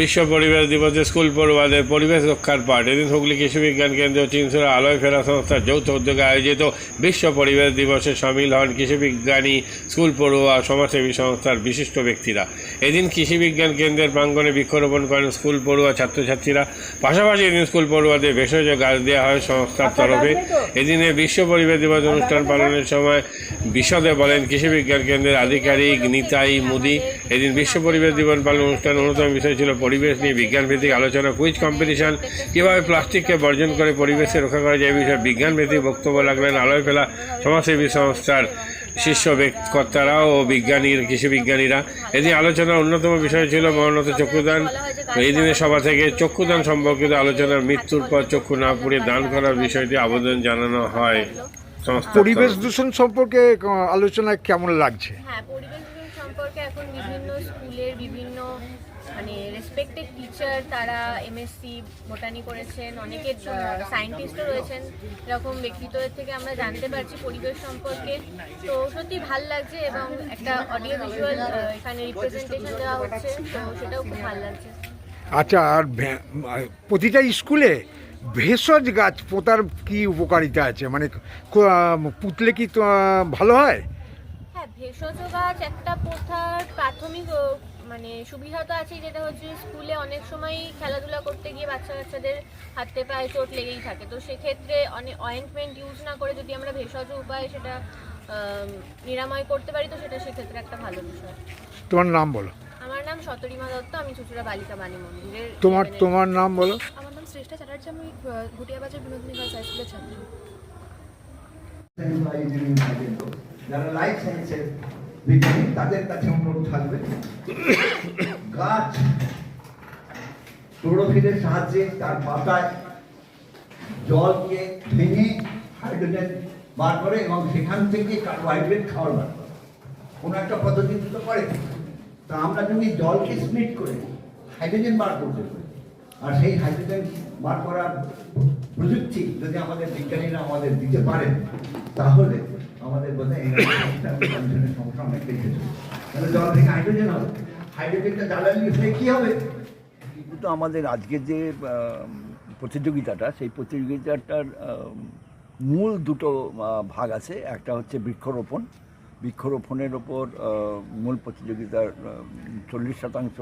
বিশ্ব পরিবেশ দিবসে স্কুল পড়ুয়াদের পরিবেশ রক্ষার পাঠ। এদিন হুগলি কৃষি বিজ্ঞান কেন্দ্র চিনসুরা আলোয় ফেরা সংস্থার যৌথ উদ্যোগে আয়োজিত বিশ্ব পরিবেশ দিবসে সামিল হন কৃষি বিজ্ঞানী স্কুল পড়ুয়া সমাজসেবী সংস্থার বিশিষ্ট ব্যক্তিরা। এদিন কৃষি বিজ্ঞান কেন্দ্রের প্রাঙ্গণে বৃক্ষরোপণ করেন স্কুল পড়ুয়া ছাত্রছাত্রীরা। পাশাপাশি এদিন স্কুল পড়ুয়াদের ভেষজ গাছ দেওয়া হয় সংস্থার তরফে। এদিনে বিশ্ব পরিবেশ দিবস অনুষ্ঠান পালনের সময় বিশদে বলেন কৃষি বিজ্ঞান কেন্দ্রের আধিকারিক নিতাই মুদি। এদিন বিশ্ব পরিবেশ দিবস পালন অনুষ্ঠানের অন্যতম বিষয় ছিল পরিবেশ নিয়ে বিজ্ঞান ভিত্তিক আলোচনা কুইজ কম্পিটিশন কীভাবে প্লাস্টিককে বর্জন করে পরিবেশে রক্ষা করা যায় বিষয়ে বিজ্ঞান ভিত্তিক বক্তব্য রাখলেন আলোয় ফেলা সমাজসেবী সংস্থার শীর্ষ ব্যক্তি- কর্তারা ও বিজ্ঞানী কৃষি বিজ্ঞানীরা। এদিন আলোচনার অন্যতম বিষয় ছিল মরণত চক্ষুদান। এই দিনের সভা থেকে চক্ষুদান সম্পর্কিত আলোচনার মৃত্যুর পর চক্ষু না পুড়ে দান করার বিষয়টি আবেদন জানানো হয়। পরিবেশ দূষণ সম্পর্কে আলোচনা কেমন লাগছে? হ্যাঁ পরিবেশ দূষণ সম্পর্কে এখন বিভিন্ন স্কুলের বিভিন্ন টিচার তারা এমএসসি বোটানি করেছেন অনেকে সায়েন্টিস্টও রয়েছেন। এরকম ব্যক্তিত্বের থেকে আমরা জানতে পারছি পরিবেশ সম্পর্কে। তো সত্যি ভালো লাগছে এবং একটা অডিও ভিজুয়াল এখানে রিপ্রেজেন্টেশন দেওয়া হচ্ছে। তো সেটাও খুব ভালো লাগছে। আচ্ছা আর প্রতিটা স্কুলে ভেষজ গাছ পোতার কি উপকারিতা আছে? মানে পুতলে কি ভালো হয়? হ্যাঁ ভেষজ গাছ একটা প্রথার প্রাথমিক মানে সুবিধা তো আছে যেটা হচ্ছে স্কুলে অনেক সময় খেলাধুলা করতে গিয়ে বাচ্চা বাচ্চাদের হাতে পায়ে চোট লেগেই থাকে। তো সেক্ষেত্রে অনেক অয়েন্টমেন্ট ইউজ না করে যদি আমরা ভেষজ উপায়ে সেটা নিরাময় করতে পারি তো সেটা সেক্ষেত্রে একটা ভালো বিষয়। তোমার নাম বলো। আমার নাম শতরিমা দত্ত আমি চুচুড়া বালিকা বাণী মন্দিরের তোমার তোমার নাম বলো। আমার নাম শ্রেষ্ঠা চ্যাটার্জি আমি ঘুটিয়াবাজার বিনোদিনী গার্লস হাই স্কুলের ছাত্রী। যারা লাইফ সায়েন্সের বিজ্ঞানী তাদের কাছে অনুরোধ থাকবে। গাছ ক্লোরোফিলের সাহায্যে তার পাতায় জলকে ভেঙে হাইড্রোজেন বার করে এবং সেখান থেকে কার্বোহাইড্রেট খাওয়ার বার করে কোনো একটা পদ্ধতিতে তো করে। তা আমরা যদি জলকে স্প্লিট করে হাইড্রোজেন বার করতে পারি, আর সেই হাইড্রোজেন বার করার প্রযুক্তি যদি আমাদের বিজ্ঞানীরা আমাদের দিতে পারেন, তাহলে আমাদের বোধহয় সমস্যা তাহলে জল থেকে হাইড্রোজেন হবে। হাইড্রোজেনটা জ্বালানি কী হবে? কিন্তু আমাদের আজকের যে প্রতিযোগিতাটা, সেই প্রতিযোগিতাটার মূল দুটো ভাগ আছে। একটা হচ্ছে বৃক্ষরোপণ। বৃক্ষরোপণের ওপর মূল প্রতিযোগিতার চল্লিশ শতাংশ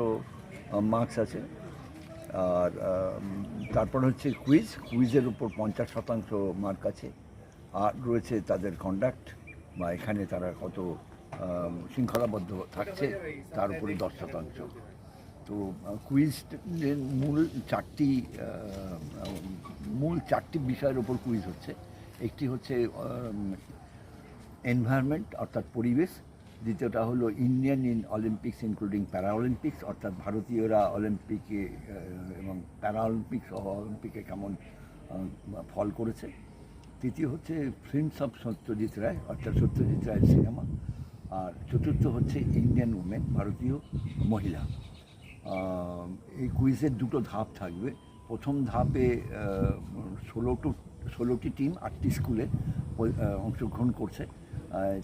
মার্কস আছে। আর তারপর হচ্ছে কুইজ কুইজের উপর পঞ্চাশ শতাংশ মার্ক আছে। আর রয়েছে তাদের কন্ডাক্ট বা এখানে তারা কত শৃঙ্খলাবদ্ধ থাকছে, তার উপরে দশ শতাংশ তো কুইজ মূল চারটি মূল চারটি বিষয়ের উপর কুইজ হচ্ছে। একটি হচ্ছে এনভায়রনমেন্ট অর্থাৎ পরিবেশ। দ্বিতীয়টা হলো Indian in Olympics including para Olympics অর্থাৎ ভারতীয়রা অলিম্পিকে এবং প্যারা অলিম্পিক সহ অলিম্পিকে কেমন ফল করেছে। তৃতীয় হচ্ছে ফিল্মস অফ সত্যজিৎ রায় অর্থাৎ সত্যজিৎ রায়ের সিনেমা আর চতুর্থ হচ্ছে ইন্ডিয়ান উমেন ভারতীয় মহিলা। এই কুইজের দুটো ধাপ থাকবে। প্রথম ধাপে ষোলো টু ষোলোটি টিম আটটি স্কুলে অংশগ্রহণ করছে।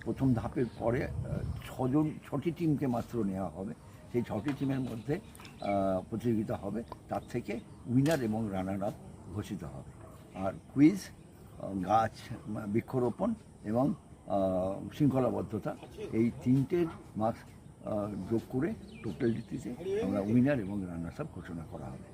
প্রথম ধাপের পরে ছজন, ছটি টিমকে মাত্র নেওয়া হবে। সেই ছটি টিমের মধ্যে প্রতিযোগিতা হবে। তার থেকে উইনার এবং রানার আপ ঘোষিত হবে। আর কুইজ গাছ বৃক্ষরোপণ এবং শৃঙ্খলাবদ্ধতা, এই তিনটের মার্কস যোগ করে টোটালিটিতে আমরা উইনার এবং রানার্স আপ ঘোষণা করা হবে।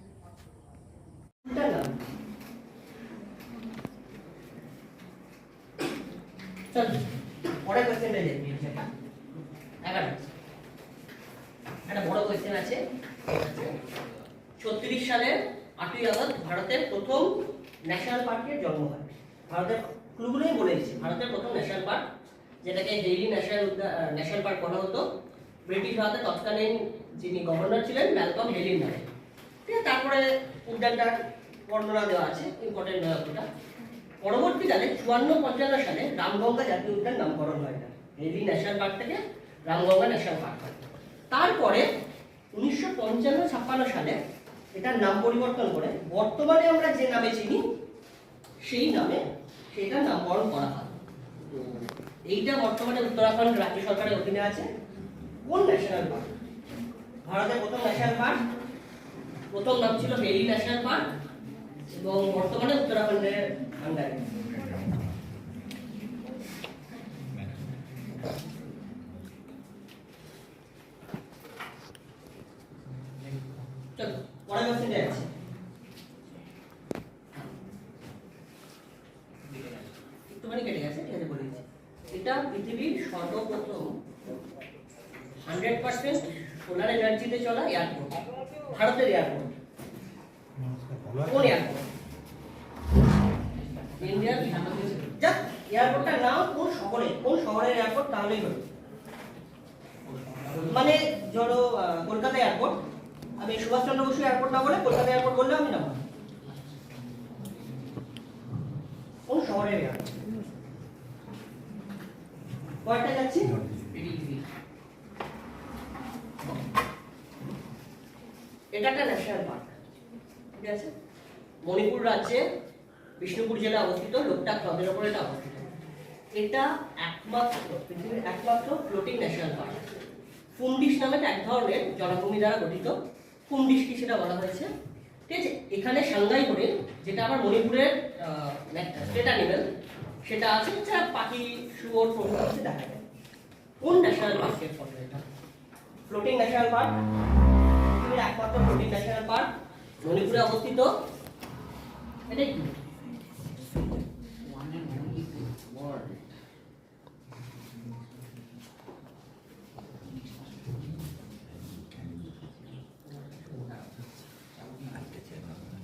ছত্রিশ সালের আটই আগস্ট ভারতের প্রথম ন্যাশনাল পার্কের জন্ম হয়। ভারতের ক্লুগুলোই বলে দিচ্ছি। ভারতের প্রথম ন্যাশনাল পার্ক যেটাকে হেইলি ন্যাশনাল ন্যাশনাল পার্ক বলা হতো। ব্রিটিশ ভারতের তৎকালীন যিনি গভর্নর ছিলেন ম্যালকম হেলির নামে। ঠিক আছে, তারপরে উদ্যানটার বর্ণনা দেওয়া আছে ইম্পর্টেন্ট নয় অতটা। পরবর্তীকালে চুয়ান্ন পঞ্চান্ন সালে রামগঙ্গা জাতীয় উদ্যান নামকরণ হয় এটা। হেলি ন্যাশনাল পার্ক থেকে রামগঙ্গা ন্যাশনাল পার্ক হয়। তারপরে উনিশশো পঞ্চান্ন ছাপ্পান্ন সালে এটার নাম পরিবর্তন করে, বর্তমানে আমরা যে নামে চিনি, সেই নামে সেটার নামকরণ করা হয় তো এইটা বর্তমানে উত্তরাখণ্ড রাজ্য সরকারের অধীনে আছে। কোন ন্যাশনাল পার্ক ভারতের প্রথম ন্যাশনাল পার্ক প্রথম নাম ছিল মেরি ন্যাশনাল পার্ক এবং বর্তমানে উত্তরাখণ্ডের আন্ডারে চলো পরের কোশ্চেনটা আছে একটুখানি কেটে গেছে ঠিক আছে বলে দিচ্ছি এটা পৃথিবীর সর্বপ্রথম হান্ড্রেড পার্সেন্ট সোলার এনার্জিতে চলা এয়ারপোর্ট ভারতের এয়ারপোর্ট কোন এয়ারপোর্ট কোন শহরে? কোন শহরের এয়ারপোর্ট তাহলেই হলো মানে ধরো কলকাতা এয়ারপোর্ট আমি সুভাষচন্দ্র বসু এয়ারপোর্ট না বলে কলকাতা এয়ারপোর্ট বললে আমি নেব কোন শহরের এয়ারপোর্ট কয়টা যাচ্ছি? এটা একটা ন্যাশনাল পার্ক ঠিক আছে? মণিপুর রাজ্যে বিষ্ণুপুর জেলা অবস্থিত লোকটাক হ্রদের ওপর এটা অবস্থিত। এটা একমাত্র, পৃথিবীর একমাত্র ফ্লোটিং ন্যাশনাল পার্ক ফুন্ডিশ নামে এক ধরনের জলাভূমি দ্বারা গঠিত। ফুন্ডিশ কি সেটা বলা হয়েছে? ঠিক আছে, এখানে সাংঘাই হরিণ যেটা আমার মণিপুরের স্টেট অ্যানিমেল সেটা আছে যা পাখি, শুয়োর প্রভৃতি দেখা যায়। কোন ন্যাশনাল পার্কের ফটো এটা? ফ্লোটিং ন্যাশনাল পার্ক একমাত্র ফ্লোটিং ন্যাশনাল পার্ক মণিপুরে অবস্থিত। এটাই কি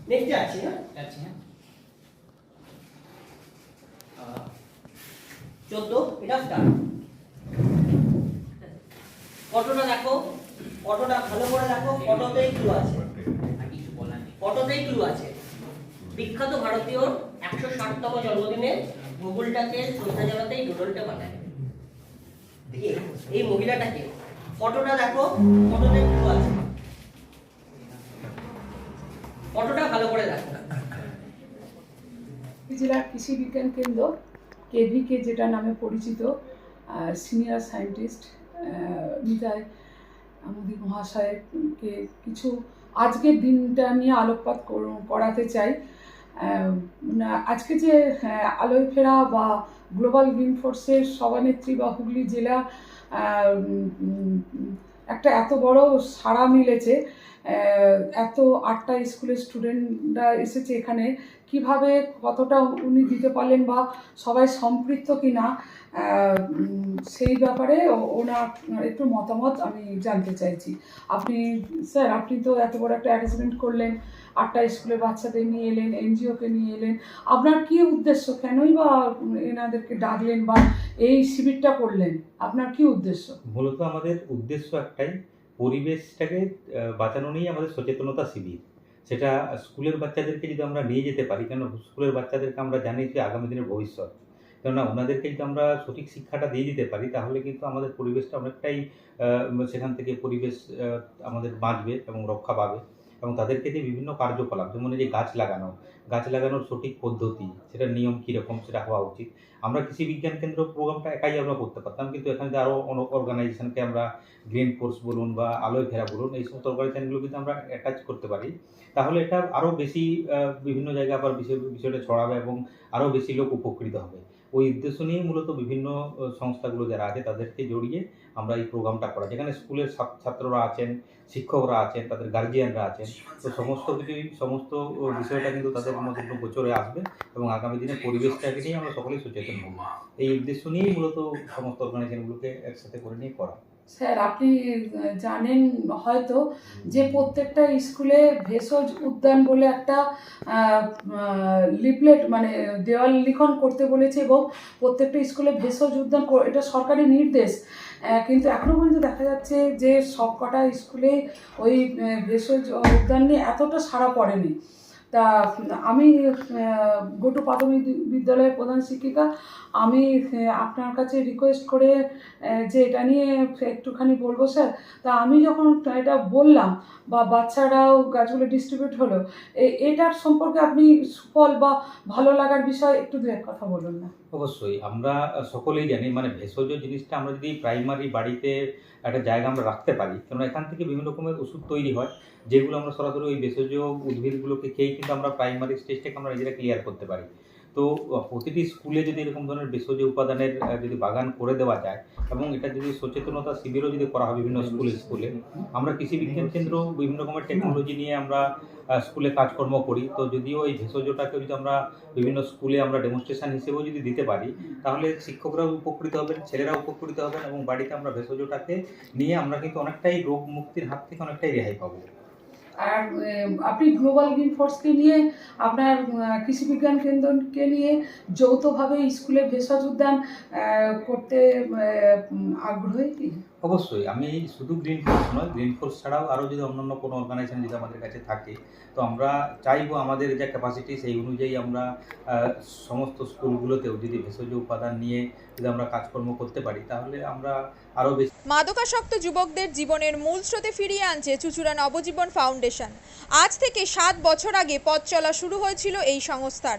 নেক্সট আছে না চোদ্দ এটা স্টার ফটোটা দেখো ফটোটা ভালো করে দেখো ফটোতেই ক্লু আছে। ফটোতেই ক্লু আছে। বিখ্যাত ভারতীয় একশো ষাটতম জন্মদিনে গুগলটাকে শ্রদ্ধা জানাতে এই ডুডলটা বানায় কে? এই মহিলাটাকে। ফটোটা দেখো ফটোতে ক্লু আছে। ফটোটা ভালো করে দেখো। জেলা কৃষি বিজ্ঞান কেন্দ্র কেভিকে যেটা নামে পরিচিত সিনিয়র সায়েন্টিস্ট নিতাই মোদী মহাশয়কে কিছু আজকের দিনটা নিয়ে আলোকপাত করাতে চাই। আজকে যে আলোয় ফেরা বা গ্লোবাল গ্রিন ফোর্সের সভানেত্রী বা হুগলি জেলা একটা এত বড় সাড়া মিলেছে এত আটটা স্কুলের স্টুডেন্টরা এসেছে এখানে, কীভাবে, কতটা উনি দিতে পারলেন বা সবাই সম্পৃক্ত কি না সেই ব্যাপারে ওনার একটু মতামত আমি জানতে চাইছি। আপনি, স্যার, আপনি তো এত বড় একটা অ্যারেঞ্জমেন্ট করলেন আটটা স্কুলের বাচ্চাদের নিয়ে এলেন, এনজিওকে নিয়ে এলেন। আপনার কি উদ্দেশ্য? কেনই বা এনাদেরকে ডাকলেন বা এই শিবিরটা করলেন? আপনার কি উদ্দেশ্য? মূলত আমাদের উদ্দেশ্য একটাই, পরিবেশটাকে বাঁচানো নিয়েই আমাদের সচেতনতা শিবির। সেটা স্কুলের বাচ্চাদেরকে যদি আমরা নিয়ে যেতে পারি, কেন স্কুলের বাচ্চাদেরকে আমরা জানি যে আগামী দিনের ভবিষ্যৎ? কেননা ওনাদেরকে যদি আমরা সঠিক শিক্ষাটা দিয়ে দিতে পারি, তাহলে কিন্তু আমাদের পরিবেশটা অনেকটাই সেখান থেকে পরিবেশ আমাদের বাঁচবে এবং রক্ষা পাবে। এবং তাদেরকে দিয়ে বিভিন্ন কার্যকলাপ, যেমন এই যে গাছ লাগানো, গাছ লাগানোর সঠিক পদ্ধতি, সেটার নিয়ম কীরকম, সেটা হওয়া উচিত। আমরা কৃষি বিজ্ঞান কেন্দ্র প্রোগ্রামটা একাই আমরা করতে পারতাম, কিন্তু এখানে যে আরও অর্গানাইজেশনকে আমরা গ্রিন ফোর্স বলুন বা আলোয় ফেরা বলুন, এই সমস্ত অর্গানাইজেশনগুলো যদি আমরা অ্যাটাচ করতে পারি। তাহলে এটা আরও বেশি বিভিন্ন জায়গায় আবার বিষয়, বিষয়টা ছড়াবে এবং আরও বেশি লোক উপকৃত হবে। ওই উদ্দেশ্য নিয়ে মূলত বিভিন্ন সংস্থাগুলো যারা আছে তাদেরকে জড়িয়ে আমরা এই প্রোগ্রামটা করা। যেখানে স্কুলের ছাত্ররা আছেন শিক্ষকরা আছেন তাদের গার্জিয়ানরা আছেন। তো সমস্ত কিছুই সমস্ত বিষয়টা কিন্তু তাদের মধ্যে গোচরে আসবে এবং আগামী দিনে পরিবেশটাকে নিয়ে আমরা সকলেই সচেতন হব। এই উদ্দেশ্য নিয়েই মূলত সমস্ত অর্গানাইজেশনগুলোকে একসাথে করে নিয়ে করা। স্যার আপনি জানেন হয়তো যে প্রত্যেকটা স্কুলে ভেষজ উদ্যান বলে একটা লিপলেট মানে দেওয়াল লিখন করতে বলেছে এবং প্রত্যেকটা স্কুলে ভেষজ উদ্যান এটা সরকারি নির্দেশ। কিন্তু এখনও পর্যন্ত দেখা যাচ্ছে যে সবকটা স্কুলে ওই ভেষজ উদ্যান নিয়ে এতটা সাড়া পড়েনি। তা, আমি গোটু প্রাথমিক বিদ্যালয়ের প্রধান শিক্ষিকা, আমি আপনার কাছে রিকোয়েস্ট করে যে এটা নিয়ে একটুখানি বলব স্যার। তা আমি যখন এটা বললাম, বা বাচ্চারাও গাছগুলো ডিস্ট্রিবিউট হলো এটার সম্পর্কে আপনি সুফল বা ভালো লাগার বিষয় একটু দু এক কথা বলুন না। অবশ্যই, আমরা সকলেই জানি মানে ভেষজ জিনিসটা আমরা যদি প্রাইমারি বাড়িতে একটা জায়গা আমরা রাখতে পারি কারণ এখান থেকে বিভিন্ন রকমের ওষুধ তৈরি হয়, যেগুলো আমরা সরাসরি ওই ভেষজ উদ্ভিদগুলোকে খেয়েই কিন্তু আমরা প্রাইমারি স্টেজটাকে আমরা নিজেরা ক্লিয়ার করতে পারি। তো প্রতিটি স্কুলে যদি এরকম ধরনের ভেষজ উপাদানের যদি বাগান করে দেওয়া যায় এবং এটা যদি সচেতনতা শিবিরও যদি করা হয় বিভিন্ন স্কুলে স্কুলে, আমরা কৃষি বিজ্ঞান কেন্দ্র বিভিন্ন রকমের টেকনোলজি নিয়ে আমরা স্কুলে কাজকর্ম করি। তো যদিও এই ভেষজটাকে যদি আমরা বিভিন্ন স্কুলে আমরা ডেমনস্ট্রেশন হিসেবেও যদি দিতে পারি, তাহলে শিক্ষকরাও উপকৃত হবেন, ছেলেরাও উপকৃত হবেন এবং বাড়িতে আমরা ভেষজটাকে নিয়ে আমরা কিন্তু অনেকটাই রোগ মুক্তির হাত থেকে অনেকটাই রেহাই পাবো। আর আপনি গ্লোবাল গ্রিন ফোর্সকে নিয়ে, আপনার কৃষি বিজ্ঞান কেন্দ্রকে নিয়ে যৌথভাবে স্কুলে ভেষজ উদ্যান করতে আগ্রহী? অবশ্যই, আমি শুধু গ্রিন ফোর্স নয় গ্রিন ফোর্স ছাড়াও আরও যদি অন্যান্য কোনো অর্গানাইজেশন যদি আমাদের কাছে থাকে, তো আমরা চাইব আমাদের যে ক্যাপাসিটি সেই অনুযায়ী আমরা সমস্ত স্কুলগুলোতেও যদি ভেষজ উপাদান নিয়ে যদি আমরা কাজকর্ম করতে পারি, তাহলে আমরা আরও বেশি মাদকাসক্ত যুবকদের জীবনের মূল স্রোতে ফিরিয়ে আনছে চুচুড়া নবজীবন ফাউন্ডেশন। আজ থেকে সাত বছর আগে পথ চলা শুরু হয়েছিল এই সংস্থার।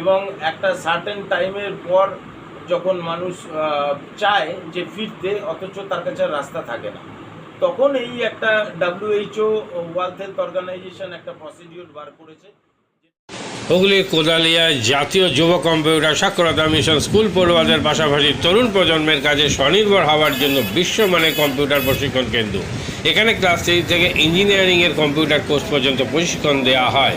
এবং একটা সার্টেন টাইমের পর যখন মানুষ চায় যে ফিরতে, অথচ তার কাছে রাস্তা থাকে না। তখন এই একটা ডাব্লিউএইচও ওয়ার্ল্ড হেলথ অর্গানাইজেশন একটা প্রসিডিওর বার করেছে। হুগলির কোদালিয়ায় জাতীয় যুব কম্পিউটার সাক্ষরতা মিশন স্কুল পড়ুয়াদের পাশাপাশি তরুণ প্রজন্মের কাজে স্বনির্ভর হওয়ার জন্য বিশ্বমানের কম্পিউটার প্রশিক্ষণ কেন্দ্র। এখানে ক্লাস থ্রি থেকে ইঞ্জিনিয়ারিংয়ের কম্পিউটার কোর্স পর্যন্ত প্রশিক্ষণ দেওয়া হয়।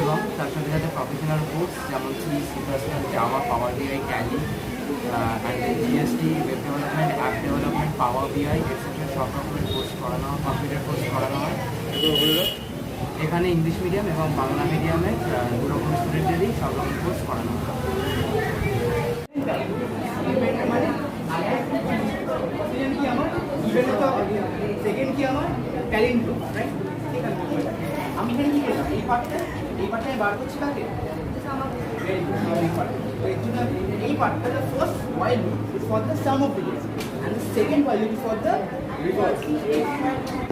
এবং তার সাথে সাথে প্রফেশনাল কোর্স যেমন সি সি জামা power BI tally and GST web development app development power BI etcetera সব রকমের কোর্স করানো হয় কম্পিউটার কোর্স করানো হয়। এখানে ইংলিশ মিডিয়াম এবং বাংলা মিডিয়ামে দু রকম স্টুডেন্টেরই সব রকম কোর্স করানো হয়। কি আমি এখানে কি এই পার্টটা এই পার্টটা বার করছি Very good, এই পার্টটা the sum of digits and the second while loop is for the reverse